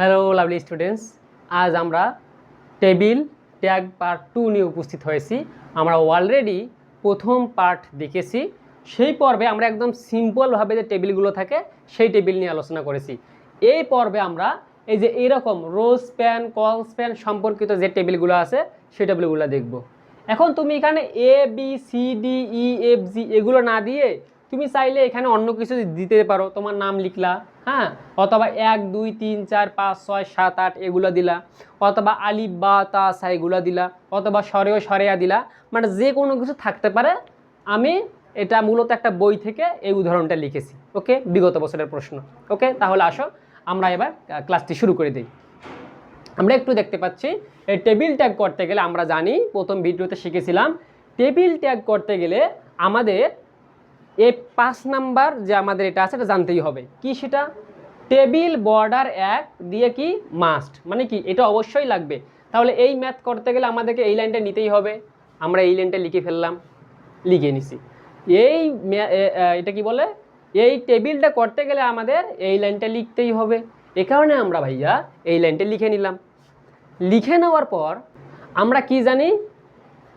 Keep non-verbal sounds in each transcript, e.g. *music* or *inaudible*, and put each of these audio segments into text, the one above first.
Hello lovely students আজ আমরা table, tag part two নিয়ে উপস্থিত হয়েছি। আমরা অলরেডি প্রথম পার্ট দেখেছি। সেই পর্বে আমরা একদম সিম্পলভাবে যে টেবিলগুলো থাকে, সেই টেবিল নিয়ে আলোচনা করেছি। এই পর্বে আমরা এই যে এরকম রোজ প্যান কল প্যান সম্পর্কিত যে টেবিলগুলো আছে, সেই টেবিলগুলো দেখব। এখন তুমি এখানে A B C D E F G এগুলো না দিয়ে তুমি চাইলে এখানে অন্য কিছু দিতে পারো। তোমার নাম লিখলা হ্যাঁ? অথবা এক, দুই, তিন, চার, পাঁচ, ছয়, সাত, আট এগুলো দিলা। অথবা আলিফ, বা, তা, সা এগুলো দিলা। অথবা সরেও সরেয়া দিলা। মানে যে কোনো কিছু থাকতে পারে। আমি এটা মূলত একটা বই থেকে এই উদাহরণটা লিখেছি। ওকে? বিগত বছরের প্রশ্ন। ওকে? তাহলে আসো। আমরা এবার ক্লাসটি শুরু করে দিই। আমরা একটু দেখতে পাচ্ছি, এই টেবিল ট্যাগ করতে গেলে আমরা জানি, প্রথম ভিডিওতে শিখেছিলাম, টেবিল ট্যাগ করতে গেলে আমাদের এই পাঁচ নাম্বার যে আমাদের এটা আছে, এটা জানতেই হবে। কি সেটা? টেবিল, বর্ডার, এক, দিয়ে কি? মাস্ট। মানে কি? এটা অবশ্যই লাগবে। তাহলে এই ম্যাথ করতে গেলে আমাদেরকে এই লাইনটা নিতেই হবে। আমরা এই লাইনটা লিখে ফেললাম। লিখে নিছি। এই এটা কি বলে? এই টেবিলটা করতে গেলে আমাদের এই লাইনটা লিখতেই হবে। এ কারণে আমরা ভাইয়া এই লাইনটা লিখে নিলাম। লিখে নেওয়ার পর আমরা কি জানি?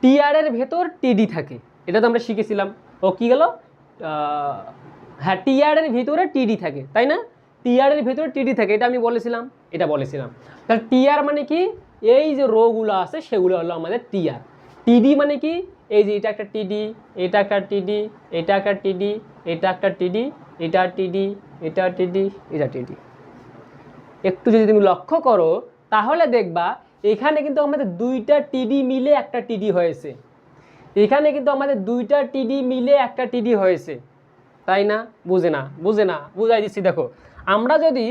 টিআরের ভেতর টিডি থাকে। এটা তো আমরা শিখেছিলাম। ও কি গেল? হ্যাঁ টিআরের ভিতরে টিডি থাকে, তাই না? টিআরের ভিতরে টিডি থাকে, এটা আমি বলেছিলাম, এটা বলেছিলাম। তাহলে টিআর মানে কি? এই যে রোগুলো আছে, সেগুলো হলো আমাদের টিআর। টিডি মানে কি? এই যে এটা একটা টিডি, এটা একটা টিডি, এটা একটা টিডি, এটা একটা টিডি, এটা টিডি এটা টিডি এটা টিডি। একটু যদি তুমি লক্ষ্য করো, তাহলে দেখবা, এখানে কিন্তু আমাদের দুইটা টিডি মিলে একটা টিডি হয়েছে। এখানে কিন্তু আমাদের দুইটা টিডি মিলে একটা টিডি হয়েছে। তাই না? বুঝে না বুঝে না, বুঝাই দিচ্ছি, দেখো। আমরা যদি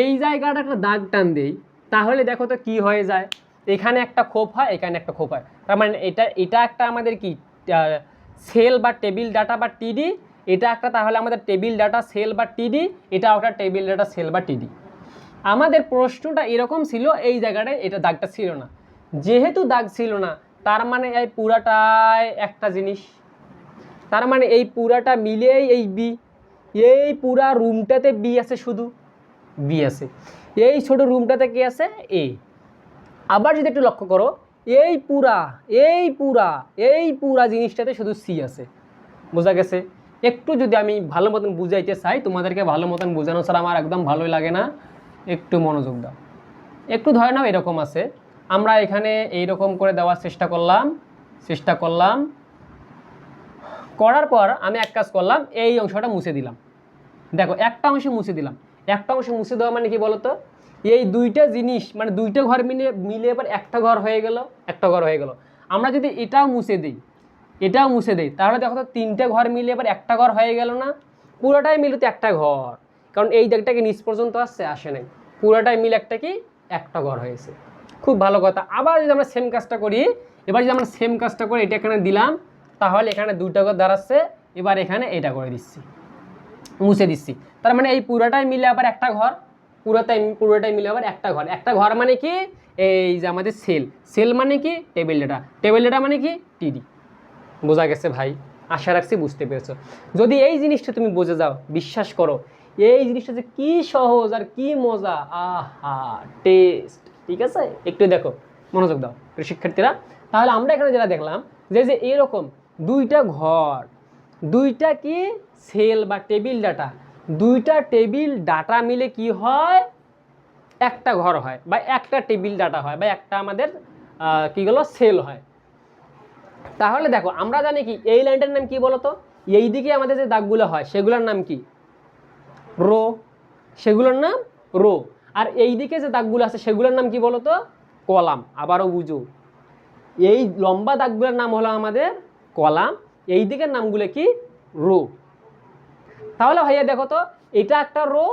এই জায়গাটা একটা দাগ টান দিই, তাহলে দেখো তো কি হয়ে যায়? এখানে একটা খোপ হয়, এখানে একটা খোপ হয়। তার মানে এটা এটা একটা আমাদের কি সেল বা টেবিল ডাটা বা টিডি এটা একটা তাহলে আমাদের টেবিল ডাটা সেল বা টিডি এটা একটা টেবিল ডাটা সেল বা টিডি আমাদের প্রশ্নটা এরকম ছিল, এই জায়গাটায় এটা দাগটা ছিল না। যেহেতু দাগ ছিল না তার মানে এই পুরাটাই একটা জিনিস। তার মানে এই পুরাটা মিলেই এই বি এই পুরা রুমটাতে বি আছে শুধু। বি আছে। এই ছোট রুমটাতে কি আছে? এ আবার যদি একটু লক্ষ্য করো, এই পুরা এই পুরা এই পুরা জিনিসটাতে শুধু সি আছে। বোঝা গেছে? একটু যদি আমি ভালো মতন বুঝাইতে চাই, তোমাদেরকে ভালো মতন বোঝানো ছাড়া আমার একদম ভালোই লাগে না। একটু মনোযোগ দাও। একটু ধরে নাও এরকম আছে। আমরা এখানে এইরকম করে দেওয়ার চেষ্টা করলাম চেষ্টা করলাম। করার পর আমি এক কাজ করলাম, এই অংশটা মুছে দিলাম। দেখো, একটা অংশ মুছে দিলাম। একটা অংশ মুছে দেওয়া মানে কি বলতো? এই দুইটা জিনিস মানে দুইটা ঘর মিলে মিলে এবার একটা ঘর হয়ে গেল, একটা ঘর হয়ে গেল। আমরা যদি এটাও মুছে দিই, এটাও মুছে দিই, তাহলে দেখো তো তিনটে ঘর মিলে এবার একটা ঘর হয়ে গেল না? পুরোটাই মিলে তো একটা ঘর। কারণ এই দিকটাকে নিচ পর্যন্ত আসছে, আসে নাই। পুরোটাই মিলে একটা কি? একটা ঘর হয়েছে। খুব ভালো কথা। আবার যদি আমরা সেম কাজটা করি, এবার যদি আমরা সেম কাজটা করি এটা এখানে দিলাম, তাহলে এখানে দুটা ঘর দাঁড়াচ্ছে, এবার এখানে এটা করে দিচ্ছি, মুছে দিচ্ছি। তার মানে এই পুরোটাই মিলে আবার একটা ঘর, পুরোটাই পুরোটাই মিলে আবার একটা ঘর। একটা ঘর মানে কি? এই যে আমাদের সেল সেল মানে কি? টেবিল ডেটা টেবিল ডেটা মানে কি? টিডি বোঝা গেছে ভাই? আশা রাখছি বুঝতে পেরেছ। যদি এই জিনিসটা তুমি বুঝে যাও, বিশ্বাস করো, এই জিনিসটা যে কি সহজ আর কি মজা। আহা টেস্ট ঠিক আছে? একটু দেখো মনোযোগ দাও শিক্ষার্থীরা। তাহলে আমরা এখানে যেটা দেখলাম যে যে এরকম দুইটা ঘর দুইটা কি? সেল বা টেবিল ডাটা। দুইটা টেবিল ডাটা মিলে কি হয়? একটা ঘর হয় বা একটা টেবিল ডাটা হয় বা একটা আমাদের আহ, কি গেলো সেল হয়। তাহলে দেখো আমরা জানি কি এই লাইনটার নাম কি বলতো? এই দিকে আমাদের যে দাগগুলো হয় সেগুলোর নাম কি? রো। সেগুলোর নাম রো। আর এই দিকে যে দাগগুলো আছে, সেগুলোর নাম কি বলতো? কলাম। আবারও বুঝো। এই লম্বা দাগগুলোর নাম হলো আমাদের কলাম। এই দিকের নামগুলো কি? রো। তাহলে ভাইয়া দেখো তো, এটা একটা রো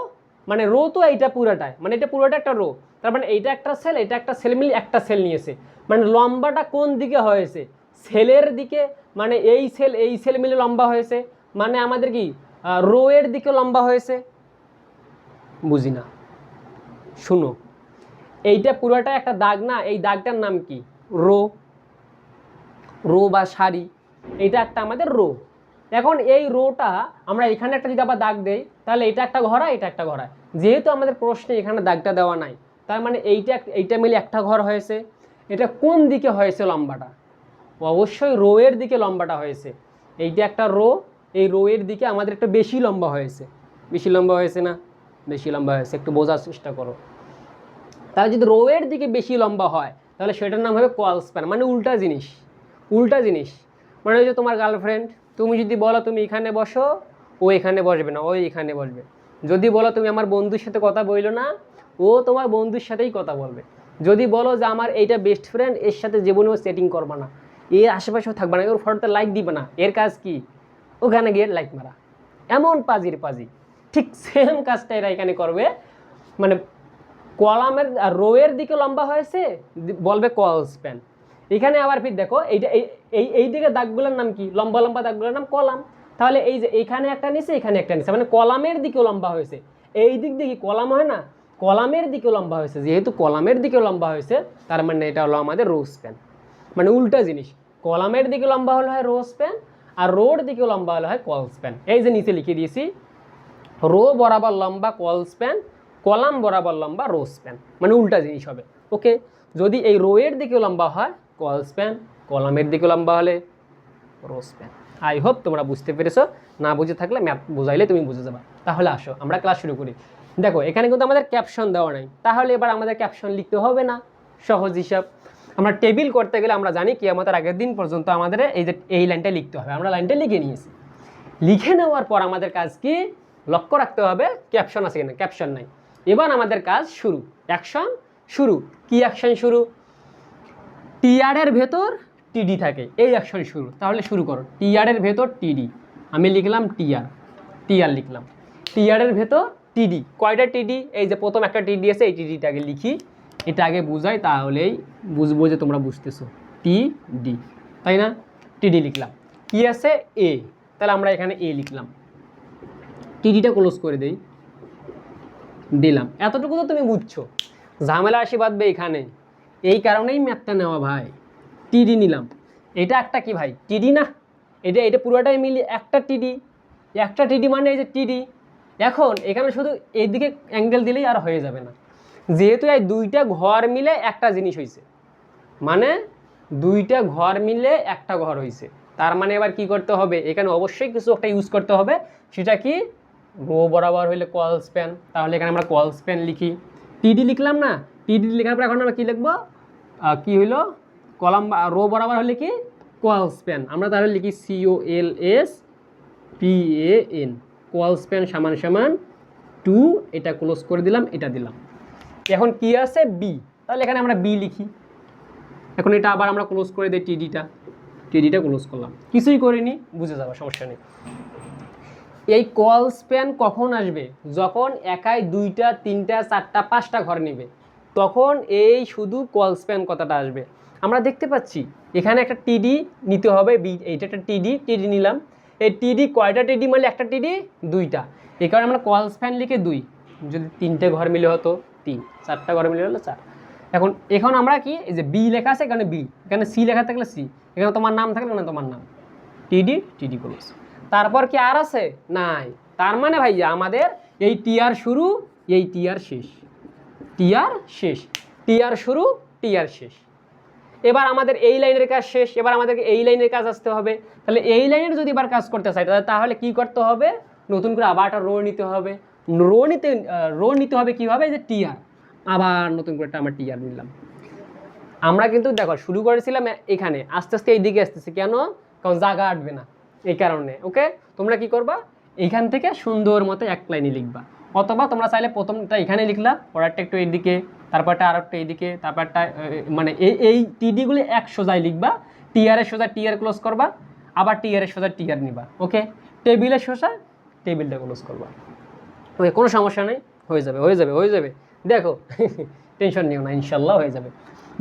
মানে রো তো এইটা পুরোটাই। মানে এটা পুরোটা একটা রো। তার মানে এইটা একটা সেল এটা একটা সেল মিলে একটা সেল নিয়েছে। মানে লম্বাটা কোন দিকে হয়েছে? সেলের দিকে। মানে এই সেল এই সেল মিলে লম্বা হয়েছে। মানে আমাদের কি রো এর দিকে লম্বা হয়েছে। বুঝি না শুনো। এইটা পুরোটা একটা দাগ না, এই দাগটার নাম কি? রো। রো বা শাড়ি এটা একটা আমাদের রো। এখন এই রোটা আমরা এখানে একটা যদি আবার দাগ দেই, তাহলে এটা একটা ঘরা এটা একটা ঘরা যেহেতু আমাদের প্রশ্নে এখানে দাগটা দেওয়া নাই, তার মানে এইটা এইটা মিলে একটা ঘর হয়েছে। এটা কোন দিকে হয়েছে লম্বাটা? অবশ্যই রো এর দিকে লম্বাটা হয়েছে। এইটা একটা রো, এই রো এর দিকে আমাদের একটা বেশি লম্বা হয়েছে। বেশি লম্বা হয়েছে না? বেশি লম্বা হয়েছে, একটু বোঝার চেষ্টা করো। তাহলে যদি রোয়ের দিকে বেশি লম্বা হয়, তাহলে সেটার নাম হবে কল স্প্যান মানে উল্টা জিনিস উল্টা জিনিস। মানে যে তোমার গার্লফ্রেন্ড তুমি যদি বলো তুমি এখানে বসো, ও এখানে বসবে না, ও এখানে বসবে। যদি বলো তুমি আমার বন্ধুর সাথে কথা বলল না, ও তোমার বন্ধুর সাথেই কথা বলবে। যদি বলো যে আমার এইটা বেস্ট ফ্রেন্ড এর সাথে জীবনেও সেটিং করবে না। এর আশেপাশেও থাকবে না ওর ফটোতে লাইক দিবে না। এর কাজ কি? ওখানে গিয়ে লাইক মারা। এমন পাজির পাজি। ঠিক সেম কাজটা এরা এখানে করবে। মানে কলামের রোয়ের দিকে লম্বা হয়েছে বলবে কল স্প্যান এখানে আবার ফির দেখো, এইটা এই এই দিকে দাগগুলোর নাম কি? লম্বা লম্বা দাগগুলোর নাম কলাম। তাহলে এই যে এইখানে একটা নিচে এখানে একটা নিচে মানে কলামের দিকেও লম্বা হয়েছে। এই দিক দিয়ে কি কলাম হয় না? কলামের দিকেও লম্বা হয়েছে। যেহেতু কলামের দিকে লম্বা হয়েছে, তার মানে এটা হলো আমাদের রো স্প্যান মানে উল্টা জিনিস। কলামের দিকে লম্বা হলে হয় রো স্প্যান আর রোড দিকে লম্বা হলে হয় কল স্প্যান এই যে নিচে লিখে দিয়েছি রো বরাবর লম্বা কল স্প্যান, কলাম বরাবর লম্বা রো স্প্যান মানে উল্টা জিনিস হবে। ওকে? যদি এই রোয়ের দিকে লম্বা হয়, কল স্প্যান, কলামের দিকে লম্বা হলে রো স্প্যান। আই হোপ তোমরা বুঝতে পেরেছ। না বুঝে থাকলে ম্যাথ বোঝাইলে তুমি বুঝে যাবা। তাহলে আসো, আমরা ক্লাস শুরু করি। দেখো, এখানে কিন্তু আমাদের ক্যাপশন দেওয়া নাই। তাহলে এবার আমাদের ক্যাপশন লিখতে হবে না। সহজ হিসাব। আমরা টেবিল করতে গেলে আমরা জানি কি আমাদের আগের দিন পর্যন্ত আমাদের এই যে, এই লাইনটা লিখতে হবে। আমরা লাইনটা লিখে নিয়েছি। লিখে নেওয়ার পর আমাদের কাজ কি? লক্ষ্য রাখতে হবে ক্যাপশন আছে কিনা ক্যাপশন নাই। এবার আমাদের কাজ শুরু অ্যাকশন শুরু। কি অ্যাকশন শুরু? টিয়ারের ভেতর টিডি থাকে, এই অ্যাকশন শুরু। তাহলে শুরু করো টিয়ারের ভেতর টিডি আমি লিখলাম টিয়ার টিয়ার লিখলাম। টিয়ারের ভেতর টিডি কয়টা টিডি এই যে প্রথম একটা টিডি আছে, এই টিডিটাকে লিখি এটা আগে বুঝাই তাহলেই বুঝব যে তোমরা বুঝতেছো। টি ডি তাই না? টিডি লিখলাম। কি আছে? এ তাহলে আমরা এখানে এ লিখলাম। টিডিটা ক্লোজ করে দেই। দিলাম। এতটুকু তো তুমি বুঝছ। ঝামেলা আসি বাঁধবে এখানে। এই কারণেই ম্যাথটা নেওয়া ভাই। টিডি নিলাম। এটা একটা কি ভাই? টিডি না? এটা এটা পুরোটাই মিলিয়ে একটা টিডি। একটা টিডি মানে এই যে টিডি। এখন এখানে শুধু এইদিকে অ্যাঙ্গেল দিলেই আর হয়ে যাবে না। যেহেতু এই দুইটা ঘর মিলে একটা জিনিস হয়েছে মানে দুইটা ঘর মিলে একটা ঘর হয়েছে তার মানে এবার কি করতে হবে? এখানে অবশ্যই কিছু একটা ইউজ করতে হবে। সেটা কি? রো বরাবর হইলে কল স্প্যান তাহলে এখানে আমরা কল স্প্যান লিখি। টিডি লিখলাম না? টিডি লেখার পর এখন আমরা কী লিখব? কি হইল? কলাম রো বরাবর হলে কি? কল স্প্যান আমরা তাহলে লিখি C O L S P A N col span সমান সমান টু এটা ক্লোজ করে দিলাম, এটা দিলাম। এখন কি আছে? বি তাহলে এখানে আমরা বি লিখি। এখন এটা আবার আমরা ক্লোজ করে দিই টিডিটা টিডিটা ক্লোজ করলাম। কিছুই করিনি, বুঝে যাব, সমস্যা নেই। এই কল স্প্যান কখন আসবে? যখন একাই দুইটা, তিনটা, চারটা, পাঁচটা ঘর নেবে, তখন এই শুধু কল স্প্যান কথাটা আসবে। আমরা দেখতে পাচ্ছি, এখানে একটা টিডি নিতে হবে এইটা একটা টিডি টিডি নিলাম। এই টিডি কয়টা টিডি মানে একটা টিডি দুইটা। এই কারণে আমরা কল স্প্যান লিখে দুই। যদি তিনটে ঘর মিলে হতো, তিন, চারটা ঘর মিলে হলো চার। এখন এখন আমরা কি, এই যে বি লেখা আছে, এখানে বি এখানে সি লেখা থাকলে সি এখানে তোমার নাম থাকলে না তোমার নাম। টিডি টিডি ক্লোজ তারপর কি আর আছে? নাই। তার মানে ভাইয়া আমাদের এই টিয়ার শুরু, এই টিয়ার শেষ। টিয়ার শেষ। টিয়ার শুরু টিয়ার শেষ। এবার আমাদের এই লাইনের কাজ শেষ, এবার আমাদেরকে এই লাইনের কাজ আসতে হবে। তাহলে এই লাইনের যদি এবার কাজ করতে চাই, তাহলে- কি করতে হবে? নতুন করে আবার একটা রো নিতে হবে। রো নিতে রো নিতে হবে কীভাবে? যে টিয়ার আবার নতুন করে একটা আমরা টিয়ার নিলাম। আমরা কিন্তু দেখো, শুরু করেছিলাম এখানে। আস্তে আস্তে এই দিকে আসতেছি। কেন? কারণ জায়গা আটবে না। এই কারণে ওকে তোমরা কি করবা? এইখান থেকে সুন্দর মতো এক লাইনে লিখবা। অথবা তোমরা চাইলে প্রথমটা এখানে লিখলা, পরেরটা একটু এইদিকে, তারপরটা আর একটা এইদিকে, তারপরটা মানে এই এই টিডিগুলি এক সোজায় লিখবা টিয়ারের সোজা টিয়ার ক্লোজ করবা, আবার টিয়ারের সোজা টিয়ার নিবা ওকে টেবিলের সোজা টেবিলটা ক্লোজ করবা। ওকে কোনো সমস্যা নেই, হয়ে যাবে হয়ে যাবে হয়ে যাবে। দেখো *laughs* টেনশন নিও না ইনশাল্লাহ হয়ে যাবে।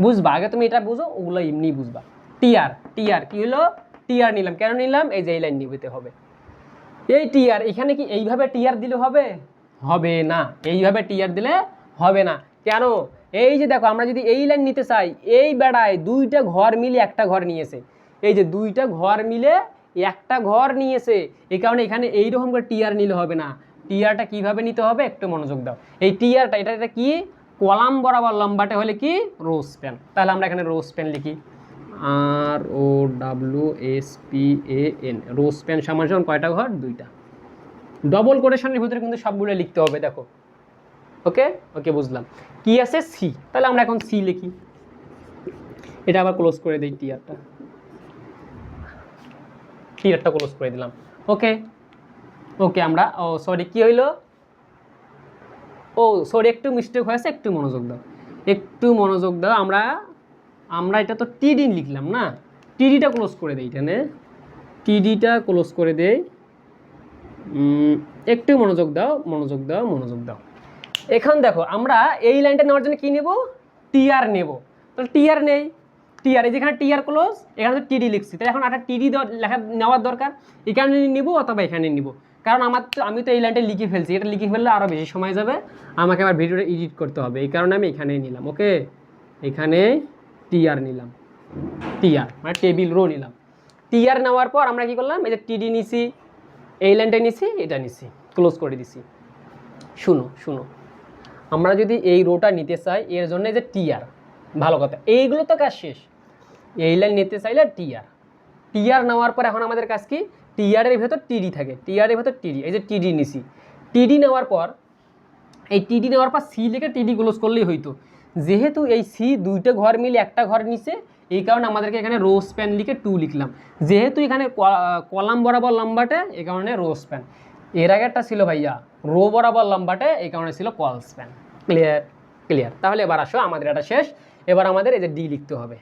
বুঝবা, আগে তুমি এটা বুঝো, ওগুলো এমনি বুঝবা। টিআর টিআর কি হলো? টিআর নিলাম। কেন নিলাম? এই যে এই লাইন নিবিতে হবে। এই টিআর এখানে কি এইভাবে টিআর দিলে হবে? হবে না। এইভাবে টিআর দিলে হবে না। কেন? এই যে দেখো, আমরা যদি এই লাইন নিতে চাই, এই বেড়ায় দুইটা ঘর মিলে একটা ঘর নিয়েছে। এই যে দুইটা ঘর মিলে একটা ঘর নিয়েছে। এই কারণে এখানে এইরকম করে টিআর নিলে হবে না। টিআরটা কীভাবে নিতে হবে? একটু মনোযোগ দাও। এই টিআরটা এটা এটা কি? কলাম বরাবর লম্বাটে হলে কি? রো স্প্যান তাহলে আমরা এখানে রো স্প্যান লিখি। R O W S P A N row span সমান সমান কয়টা ঘর? দুইটা। ডবল কোটেশনের ভিতরে কিন্তু সবগুলো লিখতে হবে, দেখো। ওকে? ওকে, বুঝলাম। কি আছে? সি তাহলে আমরা এখন সি লিখি। এটা আবার ক্লোজ করে দিই টিয়ারটা টিয়ারটা ক্লোজ করে দিলাম। ওকে? ওকে, আমরা, ও সরি কি হইল? ও সরি একটু মিস্টেক হয়েছে, একটু মনোযোগ দাও। একটু মনোযোগ দাও, আমরা আমরা এটা তো টিডি লিখলাম না। টিডিটা ক্লোজ করে দেই এখানে। টিডিটা ক্লোজ করে দেই। একটু মনোযোগ দাও মনোযোগ দাও মনোযোগ দাও। এখন দেখো, আমরা এই লাইনটা নেওয়ার জন্য কী নেব? টিআর নেব। তাহলে টিআর নেই। টিআর এই যেখানে টিআর ক্লোজ এখানে তো টিডি লিখছি। তাহলে এখন একটা টিডি লেখা নেওয়ার দরকার। এখানে নিব অথবা এখানে নিব। কারণ আমার তো আমি তো এই লাইনটা লিখে ফেলছি। এটা লিখে ফেললে আরও বেশি সময় যাবে। আমাকে আবার ভিডিওটা এডিট করতে হবে। এই কারণে আমি এখানেই নিলাম। ওকে এখানে টিআর নিলাম। টিআর মানে টেবিল রো নিলাম। টিআর নেওয়ার পর আমরা কি করলাম? এই যে টিডি নিছি, এই লাইনটা নিছি, এটা নিছি ক্লোজ করে দিছি। শুনো শুনো। আমরা যদি এই রোটা নিতে চাই, এর জন্য যে টিআর ভালো কথা। এইগুলো তো কাজ শেষ। এই লাইন নিতে চাইলে টিআর টিআর নেওয়ার পর এখন আমাদের কাজ কি? টিআরের ভেতর টিডি থাকে। টিআরের ভেতর টিডি এই যে টিডি নিছি। টিডি নেওয়ার পর, এই টিডি নেওয়ার পর সি লিখে টিডি ক্লোজ করলেই হইতো। যেহেতু এই সি দুইটা ঘর মিলে একটা ঘর নিচে এই কারণে আমাদেরকে এখানে রো স্প্যান লিখে টু লিখলাম। যেহেতু এখানে কলাম বরাবর লম্বাটে, এই কারণে রো স্প্যান এর আগেরটা ছিল ভাইয়া, রো বরাবর লম্বাটে, এই কারণে ছিল কল স্প্যান ক্লিয়ার ক্লিয়ার তাহলে এবার আসো, আমাদের এটা শেষ। এবার আমাদের এই যে ডি লিখতে হবে।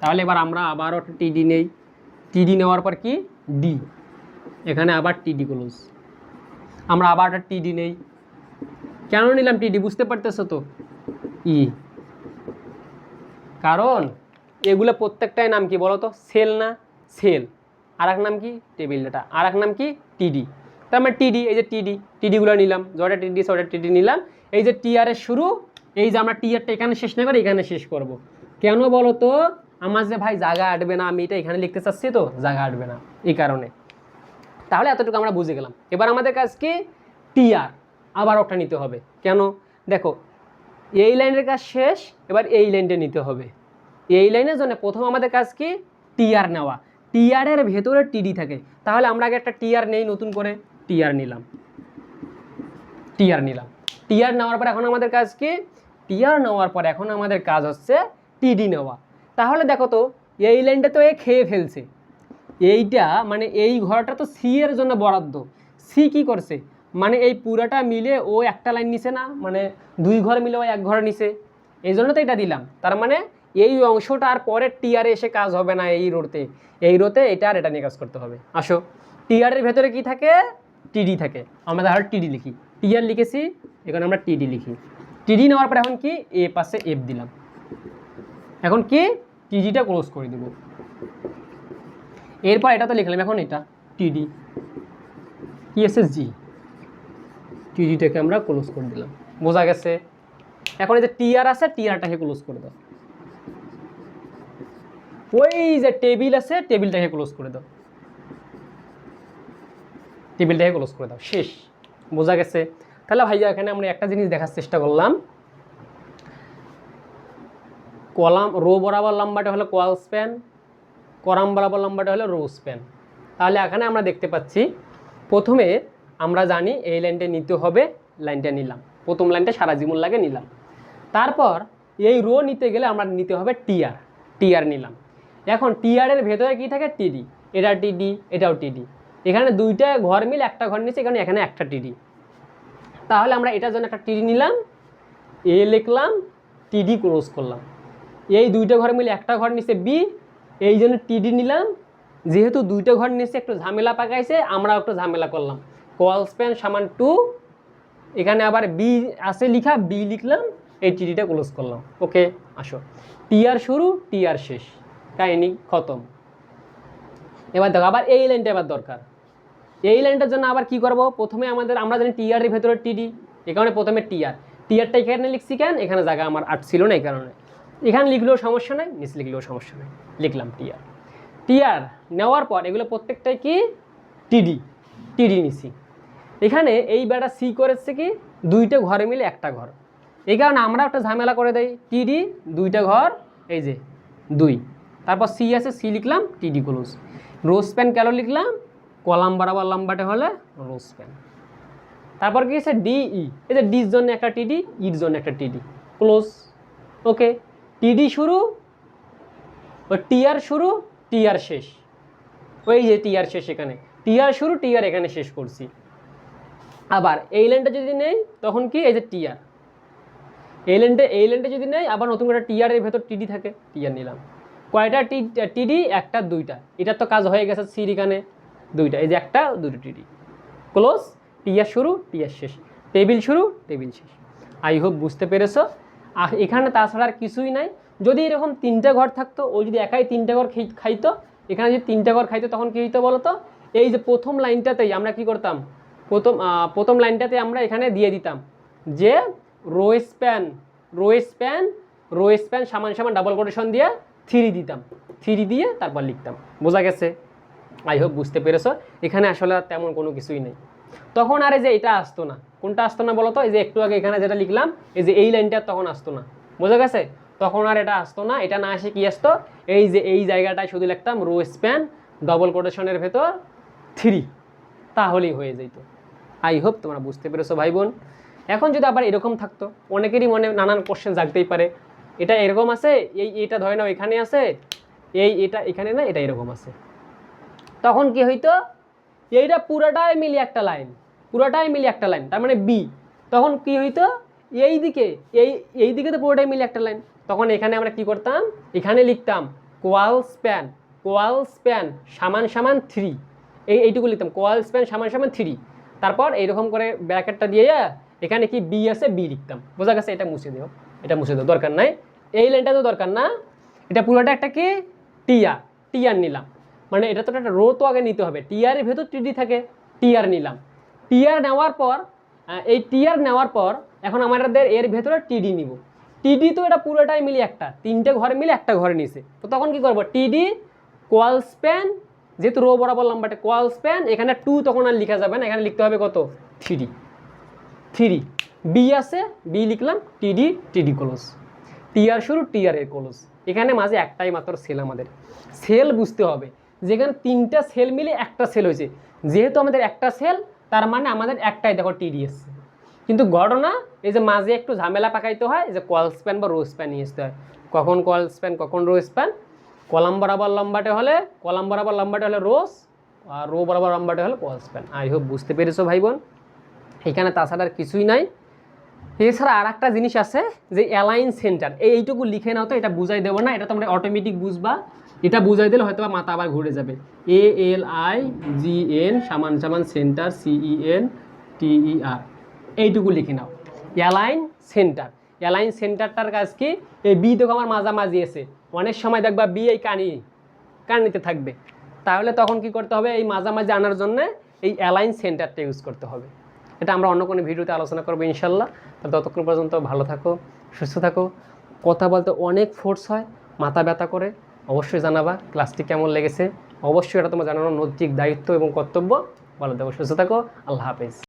তাহলে এবার আমরা আবারও টিডি নেই। টিডি নেওয়ার পর কি? ডি এখানে আবার টিডি ক্লোজ আমরা আবার একটা টিডি নেই। কেন নিলাম টিডি বুঝতে পারতেছো তো? ই কারণ এগুলো প্রত্যেকটাই নাম কি বলো তো? সেল না? সেল। আর এক নাম কি? Table data. আর এক নাম কি? টিডি। তার মানে টিডি, এই যে টিডি, টিডিগুলো নিলাম। জটা টিডি ছটা টিডি নিলাম। এই যে টিআরের শুরু, এই যে আমরা টিআরটা এখানে শেষ না করে এখানে শেষ করব। কেন বলো তো? আমার যে ভাই জায়গা আটবে না, আমি এটা এখানে লিখতে চাচ্ছি তো, জায়গা আটবে না, এই কারণে। তাহলে এতটুকু আমরা বুঝে গেলাম। এবার আমাদের কাজ কি? টিআর আবার ওটা নিতে হবে। কেন? দেখো এই লাইনের কাজ শেষ, এবার এই লাইনটা নিতে হবে। এই লাইনের জন্য প্রথম আমাদের কাজ কি? টিআর নেওয়া। টিআরের ভেতরে টিডি থাকে। তাহলে আমরা আগে একটা টিআর নেই, নতুন করে টিআর নিলাম। টিআর নিলাম। টিআর নেওয়ার পর এখন আমাদের কাজ কি? টিআর নেওয়ার পর এখন আমাদের কাজ হচ্ছে টিডি নেওয়া। তাহলে দেখো তো, এই লাইনটা তো এ খেয়ে ফেলছে। এইটা মানে এই ঘরটা তো সি এর জন্য বরাদ্দ। সি কি করছে? মানে এই পুরাটা মিলে ও একটা লাইন নিছে না মানে দুই ঘর মিলে ও এক ঘর নিছে। এই জন্য তো এটা দিলাম। তার মানে এই অংশটা আর পরের টিআরে এসে কাজ হবে না এই রোতে এই রোতে এটা আর এটা নিয়ে কাজ করতে হবে। আসো। টিআরের ভেতরে কি থাকে? টিডি থাকে। আমরা তাহলে টিডি লিখি। টিআর লিখেছি, এখানে আমরা টিডি লিখি। টিডি নেওয়ার পর এখন কি? এ পাশে এফ দিলাম। এখন কি? টিডিটা ক্লোজ করে দেবো। এরপর এটা তো লিখলাম এখন এটা টিডি কি এসে জি টিডিটাকে আমরা ক্লোজ করে দিলাম। বোঝা গেছে। এখন এই যে টিআর আছে টিআরটাকে ক্লোজ করে দাও। ওই যে টেবিল আছে টেবিলটাকে ক্লোজ করে দাও। টেবিলটাকে ক্লোজ করে দাও। শেষ। বোঝা গেছে। তাহলে ভাইয়া, এখানে আমরা একটা জিনিস দেখার চেষ্টা করলাম। কলাম রো বরাবর লম্বাটা হলো কোয়াল স্প্যান করাম বরাবর লম্বাটা হলো রো স্প্যান তাহলে এখানে আমরা দেখতে পাচ্ছি, প্রথমে আমরা জানি এই লাইনটা নিতে হবে, লাইনটা নিলাম। প্রথম লাইনটা সারা জীবন লাগে নিলাম। তারপর এই রো নিতে গেলে আমরা নিতে হবে টিআর টিআর নিলাম। এখন টিআরের ভেতরে কি থাকে? টিডি এটা টিডি এটাও টিডি এখানে দুইটা ঘর মিলে একটা ঘর নিচ্ছে, এখানে এখানে একটা টিডি তাহলে আমরা এটার জন্য একটা টিডি নিলাম এ লিখলাম টিডি ক্লোজ করলাম। এই দুইটা ঘর মিলে একটা ঘর নিচে বি এই জন্য টিডি নিলাম। যেহেতু দুইটা ঘর নিচে একটু ঝামেলা পাকাইছে, আমরাও একটু ঝামেলা করলাম। কল স্প্যান সমান টু। এখানে আবার বি আছে লিখা বি লিখলাম, এই টিডিটা ক্লোজ করলাম। ওকে আসো। টিআর শুরু টিআর শেষ। কাহিনি খতম। এবার দেখো, আবার এই লাইনটা এবার দরকার। এই লাইনটার জন্য আবার কি করব? প্রথমে আমাদের, আমরা জানি টিআর এর ভেতরে টিডি এই কারণে প্রথমে টিআর টিআরটা এখানে লিখছি কেন? এখানে জায়গা আমার আট ছিল না এই কারণে। এখানে লিখলেও সমস্যা নেই, নিচ লিখলেও সমস্যা নেই। লিখলাম টিআর টিআর নেওয়ার পর এগুলো প্রত্যেকটাই কি? টিডি টিডি নিছি। এখানে এই বেটা সি করেছে কি? দুইটা ঘরে মিলে একটা ঘর। এই কারণে আমরা একটা ঝামেলা করে দেই। টিডি, দুইটা ঘর, এই যে দুই। তারপর সি আছে, সি লিখলাম, টিডি ক্লোজ। রোজ প্যান কেন লিখলাম? কলাম বরাবর লম্বাটে হলে রোজ প্যান তারপর কি আছে? ডিই এই যে ডির জন্য একটা টিডি, ইর জন্য একটা টিডি। ক্লোজ। ওকে। টিডি শুরু, ও টিআর শুরু, টিআর শেষ। ওই যে টিআর শেষ এখানে। টিআর শুরু, টিআর এখানে শেষ করছি। আবার এই লাইনটা যদি নেই, তখন কি? এই যে টিআর এই লাইনটা এই লাইনটা যদি নেই, আবার নতুন করে টিআর এর ভেতর টিডি থাকে টিআর নিলাম। কয়টা টি টিডি একটা, দুইটা। এটার তো কাজ হয়ে গেছে সির এখানে দুইটা। এই যে একটা দুটো টিডি ক্লোজ টিআর শুরু টিআর শেষ। টেবিল শুরু টেবিল শেষ। আই হোপ বুঝতে পেরেছ। আর এখানে তাছাড়া আর কিছুই নাই। যদি এরকম তিনটে ঘর থাকতো, ও যদি একাই তিনটে ঘর খাইতো, এখানে যদি তিনটে ঘর খাইতো, তখন কী হইতো বলো তো এই যে প্রথম লাইনটাতেই আমরা কি করতাম? প্রথম প্রথম লাইনটাতে আমরা এখানে দিয়ে দিতাম যে row span row span row span সমান সমান ডাবল কোটেশন দিয়ে থ্রি দিতাম। থ্রি দিয়ে তারপর লিখতাম। বোঝা গেছে? আই হোপ বুঝতে পেরেছ। এখানে আসলে তেমন কোনো কিছুই নেই। তখন আর এই যে এটা আসতো না। কোনটা আসতো না বলো তো এই যে একটু আগে এখানে যেটা লিখলাম, এই যে এই লাইনটা তখন আসতো না। বোঝা গেছে? তখন আর এটা আসতো না। এটা না আসে কি আসতো? এই যে এই জায়গাটায় শুধু লিখতাম রো স্প্যান ডবল কোটেশনের ভেতর থ্রি তাহলেই হয়ে যেত আই হোপ তোমরা বুঝতে পেরেছ ভাই বোন এখন যদি আবার এরকম থাকতো, অনেকেরই মনে নানান কোশ্চেন জাগতেই পারে। এটা এরকম আছে, এই এটা ধরে নাও এখানে আছে, এই এটা এখানে না, এটা এরকম আছে। তখন কি হইতো? এইটা পুরোটাই মিলি একটা লাইন পুরোটাই মিলি একটা লাইন তার মানে বি তখন কি হইতো? এই দিকে এই এই দিকে তো পুরোটাই মিলি একটা লাইন তখন এখানে আমরা কি করতাম? এখানে লিখতাম, কোয়াল স্প্যান কোয়াল স্প্যান সামান সামান থ্রি এই, এইটুকু লিখতাম, কোয়াল স্প্যান সামান সামান থ্রি তারপর এইরকম করে ব্র্যাকেটটা দিয়ে এখানে কি বি আছে বি লিখতাম। বোঝা গেছে, এটা মুছে দিও, এটা মুছে দিও, দরকার নাই। এই লাইনটা তো দরকার না। এটা পুরোটা একটা কি? টিআর টিআর নিলাম। মানে এটা তো একটা রো তো আগে নিতে হবে। টিয়ারের ভেতর টিডি থাকে টিআর নিলাম। টিআর নেওয়ার পর এই টিআর নেওয়ার পর, এখন আমাদের এর ভেতরে টিডি নিব। টিডি তো এটা পুরোটাই মিলে একটা, তিনটে ঘরে মিলে একটা ঘরে নিছে। তো তখন কি করব? টিডি কোয়াল স্প্যান যেহেতু রো বরাবর লম্বাটে কোয়াল স্প্যান, এখানে টু তখন আর লেখা যাবে না, এখানে লিখতে হবে কত? থ্রি থ্রি বি আছে বি লিখলাম টিডি টিডি ক্লোজ টিআর শুরু টিআর এর ক্লোজ এখানে মাঝে একটাই মাত্র সেল আমাদের। সেল বুঝতে হবে। যেখানে তিনটা সেল মিলে একটা সেল হয়েছে। যেহেতু আমাদের একটা সেল তার মানে আমাদের একটাই দেখো টিডি এসছে কিন্তু ঘটনা, এই যে মাঝে একটু ঝামেলা পাকাইতে হয় যে কল স্প্যান বা রো স্প্যান নিয়ে আসতে হয়। কখন কল স্প্যান, কখন রো স্প্যান কলাম বরাবর লম্বাটে হলে, কলাম বরাবর লম্বাটে হলে রোস, আর রো বরাবর লম্বাটে হলে কল স্প্যান আই হোপ বুঝতে পেরেছ ভাই বোন এখানে তাছাড়া আর কিছুই নাই। এছাড়া আর একটা জিনিস আছে যে অ্যালাইন সেন্টার। এইটুকু লিখে নাও তো, এটা বুঝাই দেবো না, এটা তোমরা অটোমেটিক বুঝবা। এটা বুঝাই দিলে হয়তো মাথা আবার ঘুরে যাবে। এ এল আই জি এন সামান সামান সেন্টার সিই এন টিই আর। এইটুকু লিখে নাও। Align center. অ্যালাইন সেন্টারটার কাজ কি? এই বি দেখো আমার মাঝামাঝি আছে। অনেক সময় দেখবা বি এই কানি, কানিতে থাকবে। তাহলে তখন কি করতে হবে? এই মাঝামাঝি আনার জন্য এই অ্যালাইন সেন্টারটা ইউজ করতে হবে। এটা আমরা অন্য কোনো ভিডিওতে আলোচনা করব ইনশাল্লাহ। ততক্ষণ পর্যন্ত ভালো থাকো, সুস্থ থাকো। কথা বলতে অনেক ফোর্স হয়, মাথা ব্যথা করে। অবশ্যই জানাবা ক্লাসটি কেমন লেগেছে। অবশ্যই এটা তোমার জানানোর নৈতিক দায়িত্ব এবং কর্তব্য। ভালো থাকো, সুস্থ থাকো। আল্লাহ হাফেজ।